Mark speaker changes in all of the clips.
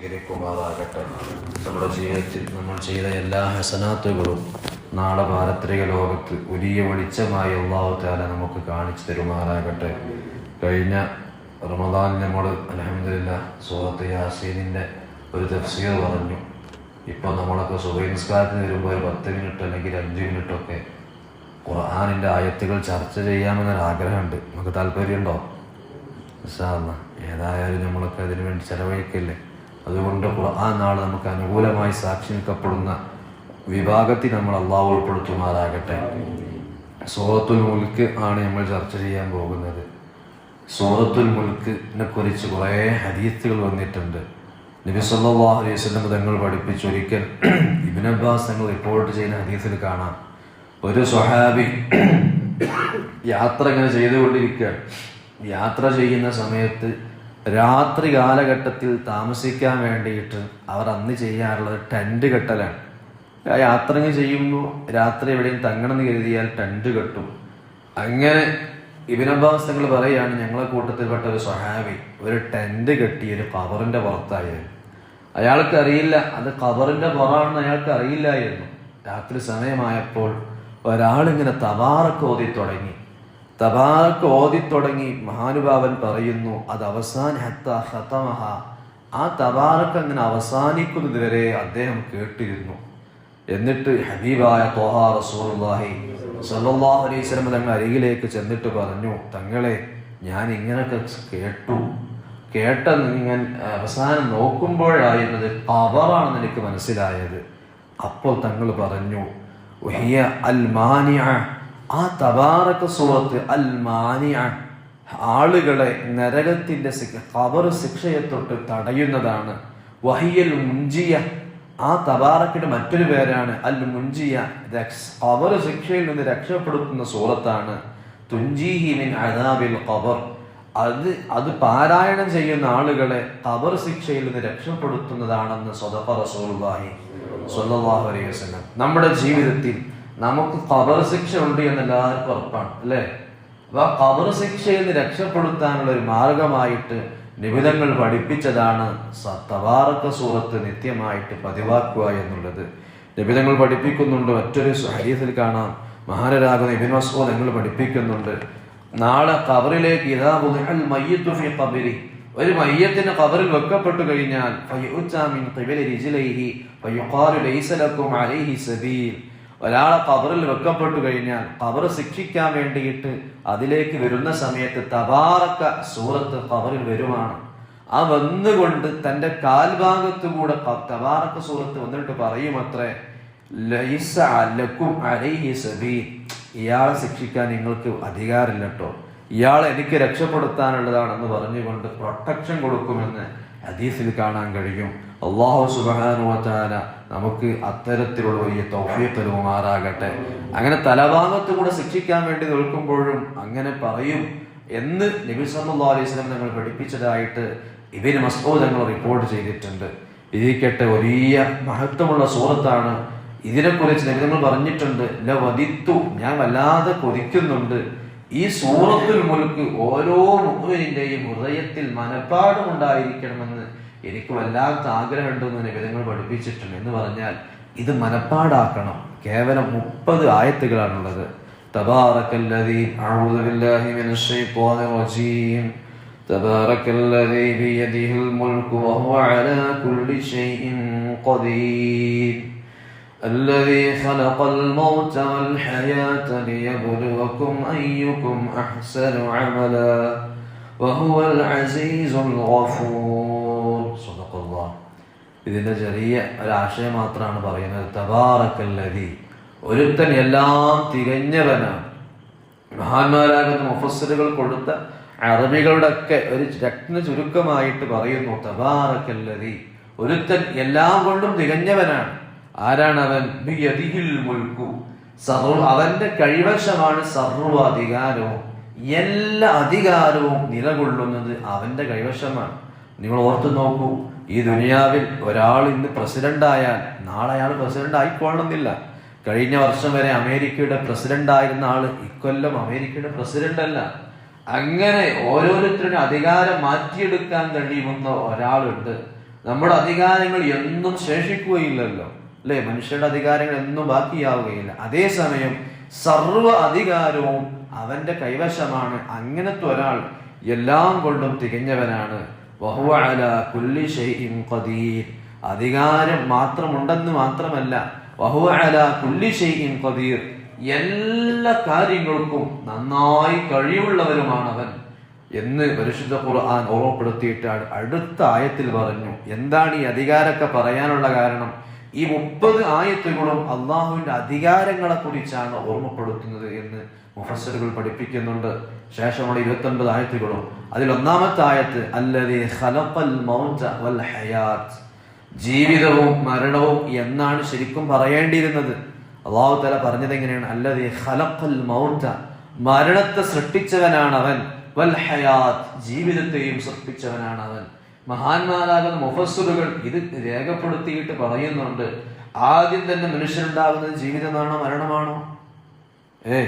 Speaker 1: സ്വീകരിക്കുമാറാകട്ടെ നമ്മുടെ ജീവിതത്തിൽ നമ്മൾ ചെയ്ത എല്ലാ ഹസനാത്തുകളും നാളെ പാരത്രിക ലോകത്ത് വലിയ വെളിച്ചമായി അള്ളാഹു നമുക്ക് കാണിച്ചു തരുമാറാകട്ടെ. കഴിഞ്ഞ റമദാൻ നമ്മൾ അലഹമില്ല സുഹത്ത് യാസീനിന്റെ ഒരു തഫ്സീർ പറഞ്ഞു. ഇപ്പോൾ നമ്മളൊക്കെ സുബൈൻസ്കാരത്തിന് വരുമ്പോൾ ഒരു പത്ത് മിനിറ്റ് അല്ലെങ്കിൽ അഞ്ച് മിനിറ്റൊക്കെ ഖുർആാനിന്റെ ആയത്തുകൾ ചർച്ച ചെയ്യാമെന്നൊരു ആഗ്രഹമുണ്ട് നമുക്ക് താല്പര്യമുണ്ടോ? സാറിന ഏതായാലും നമ്മളൊക്കെ അതിനു വേണ്ടി ചെലവഴിക്കില്ലേ? അതുകൊണ്ട് ഖുർആൻ നാൾ നമുക്ക് അനുകൂലമായി സാക്ഷി നിൽക്കപ്പെടുന്ന വിഭാഗത്തിൽ നമ്മൾ അള്ളാഹ് ഉൾപ്പെടുത്തുമാറാകട്ടെ. സൂറത്തുൽ മുൽക്ക് ആണ് നമ്മൾ ചർച്ച ചെയ്യാൻ പോകുന്നത്. സൂറത്തുൽ മുൽക്കിനെ കുറിച്ച് കുറേ ഹദീത്തുകൾ വന്നിട്ടുണ്ട്. നബി സല്ലല്ലാഹു അലൈഹി വസല്ലം തങ്ങൾ പഠിപ്പിച്ചു ഒരിക്കൽ ഇബിൻ അബ്ബാസ് തങ്ങൾ റിപ്പോർട്ട് ചെയ്യുന്ന ഹദീസിൽ കാണാം. ഒരു സ്വഹാബി യാത്ര ഇങ്ങനെ ചെയ്തുകൊണ്ടിരിക്കുക യാത്ര ചെയ്യുന്ന സമയത്ത് രാത്രി കാലഘട്ടത്തിൽ താമസിക്കാൻ വേണ്ടിയിട്ട് അവർ അന്ന് ചെയ്യാറുള്ളത് ടെന്റ് കെട്ടലാണ്. ആ യാത്ര ഇങ്ങനെ ചെയ്യുമ്പോൾ രാത്രി എവിടെയും തങ്ങണമെന്ന് കരുതിയാൽ ടെന്റ് കെട്ടും. അങ്ങനെ ഇബിനബാസങ്ങൾ പറയുകയാണ് ഞങ്ങളെ കൂട്ടത്തിൽപ്പെട്ട ഒരു സ്വഹാബി ഒരു ടെന്റ് കെട്ടി ഒരു കവറിന്റെ പുറത്തായിരുന്നു. അയാൾക്ക് അറിയില്ല അത് കവറിന്റെ പുറമാണെന്ന് അയാൾക്ക് അറിയില്ലായിരുന്നു. രാത്രി സമയമായപ്പോൾ ഒരാളിങ്ങനെ തവാറൊക്കെ ഓതി തുടങ്ങി. തബാറക്ക് ഓതിത്തുടങ്ങി മഹാനുഭാവൻ പറയുന്നു അത് അവസാന ആ തബാറക്ക് അങ്ങനെ അവസാനിക്കുന്നത് വരെ അദ്ദേഹം കേട്ടിരുന്നു. എന്നിട്ട് ഹബീബായ തോഹ അലൈഹി തങ്ങൾ അരികിലേക്ക് ചെന്നിട്ട് പറഞ്ഞു തങ്ങളെ ഞാൻ ഇങ്ങനൊക്കെ കേട്ടു. കേട്ട ഞാൻ അവസാനം നോക്കുമ്പോഴായിരുന്നത് പവറാണെന്ന് എനിക്ക് മനസ്സിലായത്. അപ്പോൾ തങ്ങൾ പറഞ്ഞു "വഹിയ അൽ മാനിഅ ആ തബാറക സുഹത്ത് അൽ മാനിയ ആളുകളെ നരകത്തിന്റെ കബർ ശിക്ഷയെ തൊട്ട് തടയുന്നതാണ്. വഹിയൽ മുഞ്ചിയ ആ തബാറക്കിന്റെ മറ്റൊരു പേരാണ് അൽ മുഞ്ചിയ കബർ ശിക്ഷയിൽ നിന്ന് രക്ഷപ്പെടുത്തുന്ന സൂറത്താണ്. തുഞ്ചീഹി മിൻ അദാബിൽ ഖബർ അത് അത് പാരായണം ചെയ്യുന്ന ആളുകളെ കബർ ശിക്ഷയിൽ നിന്ന് രക്ഷപ്പെടുത്തുന്നതാണെന്ന് സ്വതഫ റസൂലുള്ളാഹി സ്വല്ലല്ലാഹു അലൈഹി നമ്മുടെ ജീവിതത്തിൽ നമുക്ക് കബർ ശിക്ഷ ഉണ്ട് എന്ന് എല്ലാവർക്കും ഉറപ്പാണ് അല്ലേ? അപ്പൊ ആ കബർ ശിക്ഷയിൽ നിന്ന് രക്ഷപ്പെടുത്താനുള്ള ഒരു മാർഗമായിട്ട് നിബിധങ്ങൾ പഠിപ്പിച്ചതാണ് തബാറക സൂറത്ത് നിത്യമായിട്ട് പതിവാക്കുക എന്നുള്ളത്. നിബിധങ്ങൾ പഠിപ്പിക്കുന്നുണ്ട് മറ്റൊരു ഹരീസിൽ കാണാം. മഹാനരാകുന്ന ഇബിൻ മസൂദ് നിങ്ങൾ പഠിപ്പിക്കുന്നുണ്ട് നാളെ കബറിലേക്ക് ഇതാ ഫി ഖബരി. ഒരു മയ്യത്തിന് ഖബറിൽ വെക്കപ്പെട്ടു കഴിഞ്ഞാൽ ഒരാളെ കബറിൽ വെക്കപ്പെട്ടു കഴിഞ്ഞാൽ കബർ ശിക്ഷിക്കാൻ വേണ്ടിയിട്ട് അതിലേക്ക് വരുന്ന സമയത്ത് തബാറക്ക സൂറത്ത് കബറിൽ വരുവാണ്. ആ വന്നുകൊണ്ട് തന്റെ കാൽഭാഗത്തു കൂടെ തബാറക്ക സൂറത്ത് വന്നിട്ട് അലൈഹി സബീ. ഇയാളെ ശിക്ഷിക്കാൻ നിങ്ങൾക്ക് അധികാരമില്ല കേട്ടോ ഇയാളെ എനിക്ക് രക്ഷപ്പെടുത്താനുള്ളതാണെന്ന് പറഞ്ഞുകൊണ്ട് പ്രൊട്ടക്ഷൻ കൊടുക്കുമെന്ന് ഹദീസിൽ കാണാൻ കഴിയും. അള്ളാഹു സുബാനുവത്താല നമുക്ക് അത്തരത്തിലുള്ള വലിയ തൗഫീഖ് തരുമാറാകട്ടെ. അങ്ങനെ തലഭാഗത്ത് കൂടെ ശിക്ഷിക്കാൻ വേണ്ടി നിൽക്കുമ്പോഴും അങ്ങനെ പറയും എന്ന് നബി സല്ലല്ലാഹു അലൈഹി സ്വലം ഞങ്ങൾ പഠിപ്പിച്ചതായിട്ട് ഇവർ മസ്ഊദ് റിപ്പോർട്ട് ചെയ്തിട്ടുണ്ട്. ഇരിക്കട്ടെ വലിയ മഹത്വമുള്ള സൂറത്താണ്. ഇതിനെക്കുറിച്ച് നബി പറഞ്ഞിട്ടുണ്ട് "ല വധിത്തു ഞാൻ വല്ലാതെ കൊതിക്കുന്നുണ്ട്. ഈ സൂറത്തുൽ മുൽക്ക് ഓരോ മുഹുവിന്റെയും ഹൃദയത്തിൽ മനപ്പാടുമുണ്ടായിരിക്കണമെന്ന് എനിക്ക് വല്ലാത്ത ആഗ്രഹമുണ്ടെന്ന് നിബിധങ്ങൾ പഠിപ്പിച്ചിട്ടുണ്ട് എന്ന് പറഞ്ഞാൽ ഇത് മനപ്പാടാക്കണം കേവലം മുപ്പത് ആയത്തുകളാണുള്ളത് تبارك الذي أعوذ بالله من الشيطان الرجيم تبارك الذي بيده الملك وهو على كل شيء قدير الذي خلق الموت والحياة ليبلوكم أيكم أحسن عملا وهو العزيز الغفور അള്ളാ ഇതിന്റെ ചെറിയ ഒരാശയം മാത്രമാണ് പറയുന്നത്. തബാറക്കല്ലതി ഒരുത്തൻ എല്ലാം തികഞ്ഞവനാണ് മഹാന്മാരാകുന്ന മുഫസ്സലുകൾ കൊടുത്ത അറബികളുടെയൊക്കെ ഒരു രത്ന ചുരുക്കമായിട്ട് പറയുന്നു തബാറക്കല്ലതി ഒരുത്തൻ എല്ലാം കൊണ്ടും തികഞ്ഞവനാണ്. ആരാണ് അവൻ മുൽക്കു. സർവ അവന്റെ കഴിവശമാണ് സർവ അധികാരവും. എല്ലാ അധികാരവും നിലകൊള്ളുന്നത് അവന്റെ കൈവശമാണ്. നിങ്ങൾ ഓർത്തു നോക്കൂ ഈ ദുനിയാവിൽ ഒരാൾ ഇന്ന് പ്രസിഡന്റ് ആയാൽ നാളെ അയാൾ പ്രസിഡന്റ് ആയിക്കൊള്ളണമെന്നില്ല. കഴിഞ്ഞ വർഷം വരെ അമേരിക്കയുടെ പ്രസിഡന്റ് ആയിരുന്ന ആൾ ഇക്കൊല്ലം അമേരിക്കയുടെ പ്രസിഡന്റ് അല്ല. അങ്ങനെ ഓരോരുത്തരും അധികാരം മാറ്റിയെടുക്കാൻ കഴിയുമെന്ന ഒരാളുണ്ട്. നമ്മുടെ അധികാരങ്ങൾ എന്നും ശേഷിക്കുകയില്ലല്ലോ. അല്ലെ? മനുഷ്യരുടെ അധികാരങ്ങൾ എന്നും ബാക്കിയാവുകയില്ല. അതേസമയം സർവ അധികാരവും അവന്റെ കൈവശമാണ്. അങ്ങനത്തെ ഒരാൾ എല്ലാം കൊണ്ടും തികഞ്ഞവനാണ്. വഹുവ കുല്ലി ഷൈഇൻ ഖദീർ. അധികാരം മാത്രമുണ്ടെന്ന് മാത്രമല്ല വഹുവ കുല്ലി ഷൈഇൻ ഖദീർ. എല്ലാ കാര്യങ്ങൾക്കും നന്നായി കഴിവുള്ളവരുമാണ് അവൻ എന്ന് പരിശുദ്ധ ഖുർആൻ ഓർമ്മപ്പെടുത്തിയിട്ടാണ് അടുത്ത ആയത്തിൽ പറഞ്ഞു. എന്താണ് ഈ അധികാരമൊക്കെ പറയാനുള്ള കാരണം? ഈ മുപ്പത് ആയത്തുകളും അള്ളാഹുവിന്റെ അധികാരങ്ങളെ കുറിച്ചാണ് ഓർമ്മപ്പെടുത്തുന്നത് എന്ന് മുഫസ്സറുകൾ പഠിപ്പിക്കുന്നുണ്ട്. ശേഷമുള്ള ഇരുപത്തി ഒൻപത് ആയത്തുകളും അതിലൊന്നാമത്തെ ആയത്ത് അല്ലതി വൽ ഹയാത്ത് ജീവിതവും മരണവും എന്നാണ് ശരിക്കും പറയേണ്ടിയിരുന്നത്. അള്ളാഹു തല പറഞ്ഞത് എങ്ങനെയാണ്? അല്ലതെ ഖലഖൽ മൗത. മരണത്തെ സൃഷ്ടിച്ചവനാണ് അവൻ വൽ ഹയാത്ത് ജീവിതത്തെയും സൃഷ്ടിച്ചവനാണ് അവൻ മഹാന്മാരാകുന്ന മുഫസ്സുറുകൾ ഇത് രേഖപ്പെടുത്തിയിട്ട് പറയുന്നുണ്ട്. ആദ്യം തന്നെ മനുഷ്യനുണ്ടാകുന്നത് ജീവിതമാണോ മരണമാണോ? ഏ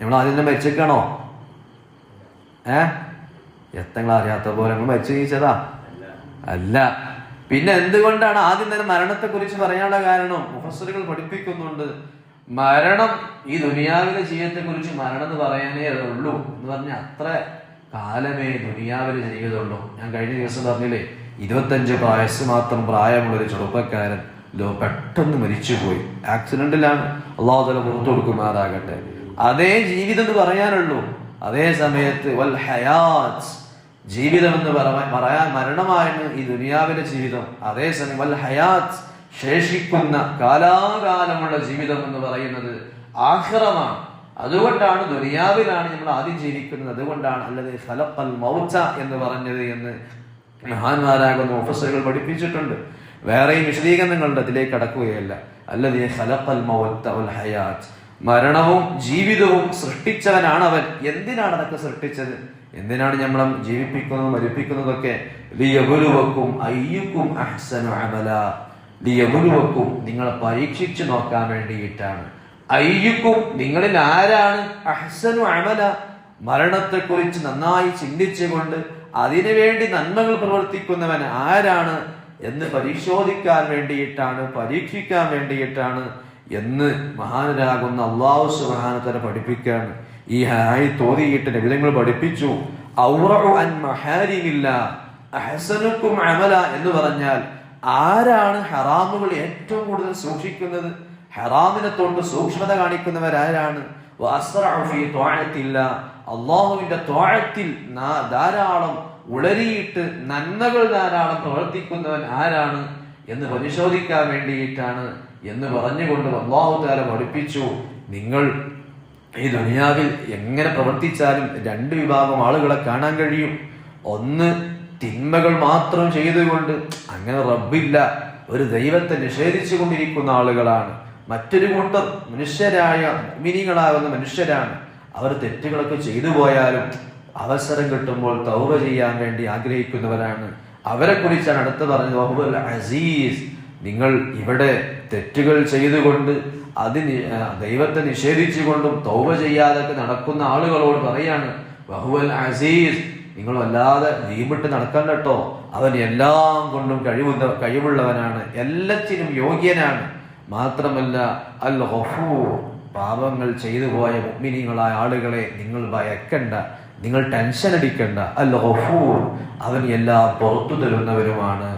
Speaker 1: നമ്മൾ ആദ്യം തന്നെ മരിച്ചേക്കാണോ? ഏ? എത്തങ്ങൾ അറിയാത്ത പോലെ നമ്മൾ മരിച്ചു ജീവിച്ചതാ. അല്ല. പിന്നെ എന്തുകൊണ്ടാണ് ആദ്യം തന്നെ മരണത്തെ കുറിച്ച് പറയാനുള്ള കാരണം? മുഫസ്സറുകൾ പഠിപ്പിക്കുന്നുണ്ട്. മരണം ഈ ദുനിയാവിലെ ജീവിതത്തെ കുറിച്ച് മരണം എന്ന് പറയാനേ ഉള്ളൂ എന്ന് പറഞ്ഞ അത്ര കാലമേ ദുനിയാവിലെ ജീവിതമുള്ളൂ. ഞാൻ കഴിഞ്ഞ ദിവസം പറഞ്ഞില്ലേ ഇരുപത്തഞ്ച് വയസ്സ് മാത്രം പ്രായമുള്ള ഒരു ചെറുപ്പക്കാരൻ ലോ പെട്ടെന്ന് മരിച്ചുപോയി. ആക്സിഡന്റിലാണ് അള്ളാഹു തല പുറത്തു കൊടുക്കുമാറാകട്ടെ അതേ ജീവിതം എന്ന് പറയാനുള്ളൂ. അതേ സമയത്ത് വൽ ഹയാത്ത് ജീവിതം എന്ന് പറ- പറയാൻ മരണമായിരുന്നു ഈ ദുനിയാവിലെ ജീവിതം. അതേസമയം വൽ ഹയാത്ത് ശേഷിക്കുന്ന കാലാകാലമുള്ള ജീവിതം എന്ന് പറയുന്നത് ആഹ്റമാണ്. അതുകൊണ്ടാണ് ദുനിയാവിലാണ് നമ്മൾ ആദ്യം ജീവിക്കുന്നത്. അതുകൊണ്ടാണ് അല്ലത് ഫലപ്പൽ മൗച്ച എന്ന് പറഞ്ഞത് എന്ന് മഹാന്മാരാകുന്ന ഓഫീസറുകൾ പഠിപ്പിച്ചിട്ടുണ്ട്. വേറെയും വിശദീകരണങ്ങളുടെ അതിലേക്ക് കടക്കുകയല്ല. അല്ലത് ഫലപ്പൽ മൗത്ത വൽ ഹയാത്ത് മരണവും ജീവിതവും സൃഷ്ടിച്ചവനാണ് അവൻ എന്തിനാണ് അതൊക്കെ സൃഷ്ടിച്ചത്? എന്തിനാണ് നമ്മളെ ജീവിപ്പിക്കുന്നതും മരിപ്പിക്കുന്നതൊക്കെ? ലിയബുലുവക്കും അയ്യുക്കും അഹ്സനു ലിയബുലുവക്കും നിങ്ങളെ പരീക്ഷിച്ചു നോക്കാൻ വേണ്ടിയിട്ടാണ്. അയ്യുക്കും നിങ്ങളിൽ ആരാണ്? അഹ്സനു അമല. മരണത്തെക്കുറിച്ച് നന്നായി ചിന്തിച്ചുകൊണ്ട് അതിനുവേണ്ടി നന്മകൾ പ്രവർത്തിക്കുന്നവൻ ആരാണ് എന്ന് പരിശോധിക്കാൻ വേണ്ടിയിട്ടാണ് പരീക്ഷിക്കാൻ വേണ്ടിയിട്ടാണ് എന്ന് മഹാനരാകുന്ന അള്ളാഹു സുബാനത്തനെ പഠിപ്പിക്കാണ് ഈ ഹായ് തോതിയിട്ട് നബിതങ്ങൾ പഠിപ്പിച്ചു. അമല എന്ന് പറഞ്ഞാൽ ആരാണ് ഹറാമുകൾ ഏറ്റവും കൂടുതൽ സൂക്ഷിക്കുന്നത്? ഹറാമിനെ തൊട്ട് സൂക്ഷ്മത കാണിക്കുന്നവരാരാണ് അള്ളാഹുവിന്റെ തോഴത്തിൽ ധാരാളം ഉളരിയിട്ട് നന്മകൾ ധാരാളം പ്രവർത്തിക്കുന്നവൻ ആരാണ് എന്ന് പരിശോധിക്കാൻ വേണ്ടിയിട്ടാണ് എന്ന് പറഞ്ഞുകൊണ്ട് അള്ളാഹു താല പഠിപ്പിച്ചു. നിങ്ങൾ ഈ ദുനിയാവിൽ എങ്ങനെ പ്രവർത്തിച്ചാലും രണ്ട് വിഭാഗം ആളുകളെ കാണാൻ കഴിയും. ഒന്ന് തിന്മകൾ മാത്രം ചെയ്തുകൊണ്ട് അങ്ങനെ റബ്ബില്ല ഒരു ദൈവത്തെ നിഷേധിച്ചു കൊണ്ടിരിക്കുന്ന ആളുകളാണ്. മറ്റൊരു കൂട്ടർ മനുഷ്യരായ മിനികളാകുന്ന മനുഷ്യരാണ്. അവർ തെറ്റുകളൊക്കെ ചെയ്തു പോയാലും അവസരം കിട്ടുമ്പോൾ തൗബ ചെയ്യാൻ വേണ്ടി ആഗ്രഹിക്കുന്നവരാണ്. അവരെ കുറിച്ചാണ് അടുത്ത് പറഞ്ഞത് അസീസ്. നിങ്ങൾ ഇവിടെ തെറ്റുകൾ ചെയ്തുകൊണ്ട് അതിന് ദൈവത്തെ നിഷേധിച്ചുകൊണ്ടും തൗബ ചെയ്യാതൊക്കെ നടക്കുന്ന ആളുകളോട് പറയാണ് ബഹുവൽ അസീസ് നിങ്ങൾ വല്ലാതെ നീമിട്ട് നടക്കണ്ടട്ടോ അവൻ എല്ലാം കൊണ്ടും കഴിവുന്ന കഴിവുള്ളവനാണ് എല്ലാത്തിനും യോഗ്യനാണ്. മാത്രമല്ല അൽ ഗഫൂർ പാപങ്ങൾ ചെയ്തു പോയ മുഗ്മിനികളായ ആളുകളെ നിങ്ങൾ ഭയക്കണ്ട നിങ്ങൾ ടെൻഷൻ അടിക്കണ്ട. അൽ ഗഫൂർ അവൻ എല്ലാം പുറത്തു തരുന്നവരുമാണ്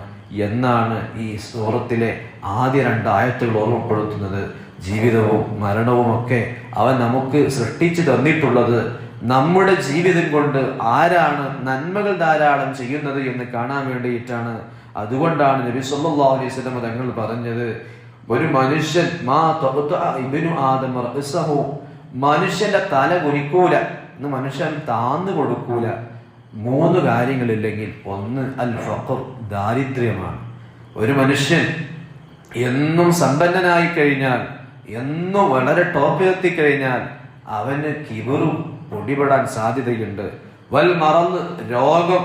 Speaker 1: എന്നാണ് ഈ സൂറത്തിലെ ആദ്യ രണ്ട് ആയത്തുകൾ ഓർമ്മപ്പെടുത്തുന്നത് ജീവിതവും മരണവും ഒക്കെ അവൻ നമുക്ക് സൃഷ്ടിച്ചു തന്നിട്ടുള്ളത് നമ്മുടെ ജീവിതം കൊണ്ട് ആരാണ് നന്മകൾ ധാരാളം ചെയ്യുന്നത് എന്ന് കാണാൻ വേണ്ടിയിട്ടാണ്. അതുകൊണ്ടാണ് നബി സല്ലല്ലാഹു അലൈഹി വസല്ലം തങ്ങൾ പറഞ്ഞത് ഒരു മനുഷ്യൻ മാ ഇബ്നു ആദം മനുഷ്യന്റെ തല കുനിക്കൂല എന്ന് മനുഷ്യൻ താന്നു കൊടുക്കൂല. മൂന്ന് കാര്യങ്ങളില്ലെങ്കിൽ ഒന്ന് അൽ ഫഖർ ദാരിദ്ര്യമാണ്. ഒരു മനുഷ്യൻ എന്നും സമ്പന്നനായി കഴിഞ്ഞാൽ എന്നും വളരെ ടോപ്പിലെത്തി കഴിഞ്ഞാൽ അവന് കിബറും പൊടിപെടാൻ സാധ്യതയുണ്ട്. വൽ മറന്ന് രോഗം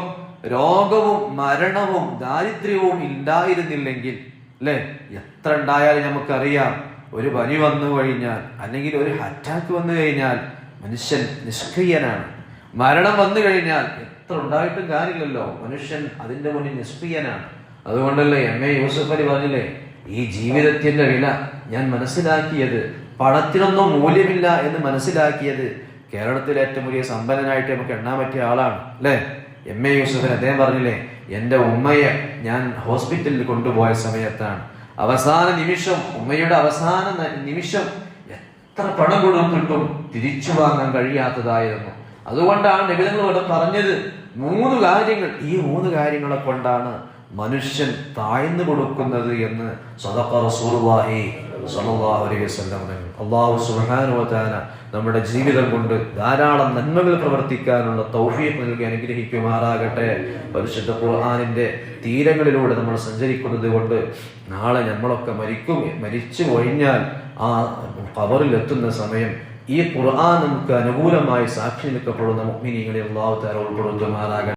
Speaker 1: രോഗവും മരണവും ദാരിദ്ര്യവും ഇല്ലായിരുന്നില്ലെങ്കിൽ അല്ലെ? എത്ര ഉണ്ടായാലും നമുക്കറിയാം ഒരു പനി വന്നു കഴിഞ്ഞാൽ അല്ലെങ്കിൽ ഒരു അറ്റാക്ക് വന്നു കഴിഞ്ഞാൽ മനുഷ്യൻ നിഷ്ക്രിയനാണ്. മരണം വന്നു കഴിഞ്ഞാൽ എത്ര ഉണ്ടായിട്ടും കാര്യമില്ലല്ലോ മനുഷ്യൻ അതിന്റെ മുന്നിൽ നിഷ്ക്രിയനാണ്. അതുകൊണ്ടല്ലേ എം എ യൂസഫ് അലി പറഞ്ഞില്ലേ ഈ ജീവിതത്തിന്റെ വില ഞാൻ മനസ്സിലാക്കിയത് പണത്തിനൊന്നും മൂല്യമില്ല എന്ന് മനസ്സിലാക്കിയത് കേരളത്തിലെ ഏറ്റവും വലിയ സമ്പന്നനായിട്ട് നമുക്ക് എണ്ണാൻ പറ്റിയ ആളാണ് അല്ലേ? എം. എ. യൂസഫൻ അദ്ദേഹം പറഞ്ഞില്ലേ എന്റെ ഉമ്മയെ ഞാൻ ഹോസ്പിറ്റലിൽ കൊണ്ടുപോയ സമയത്താണ്. അവസാന നിമിഷം ഉമ്മയുടെ അവസാന നിമിഷം എത്ര പണം കൊടുത്തിട്ടും തിരിച്ചു വാങ്ങാൻ കഴിയാത്തതായിരുന്നു. അതുകൊണ്ടാണ് നിബിധങ്ങൾ പറഞ്ഞത് മൂന്ന് കാര്യങ്ങൾ. ഈ മൂന്ന് കാര്യങ്ങളെ കൊണ്ടാണ് മനുഷ്യൻ താഴ്ന്നു കൊടുക്കുന്നത് എന്ന് അള്ളാഹു നമ്മുടെ ജീവിതം കൊണ്ട് ധാരാളം നന്മകൾ പ്രവർത്തിക്കാനുള്ള തൗഫീഫ് നൽകി അനുഗ്രഹിക്കുമാറാകട്ടെ. പരിശുദ്ധ ഖുർആനിന്റെ തീരങ്ങളിലൂടെ നമ്മൾ സഞ്ചരിക്കുന്നത് കൊണ്ട് നാളെ നമ്മളൊക്കെ മരിക്കും മരിച്ചു കഴിഞ്ഞാൽ ആ ഖബറിൽ എത്തുന്ന സമയം ഈ ഖുർആൻ നമുക്ക് അനുകൂലമായി സാക്ഷി നിൽക്കപ്പെടുന്ന മുഅ്മിനീങ്ങളെ അള്ളാഹു തആല ഉൾപ്പെടുത്തുമാറാകട്ടെ.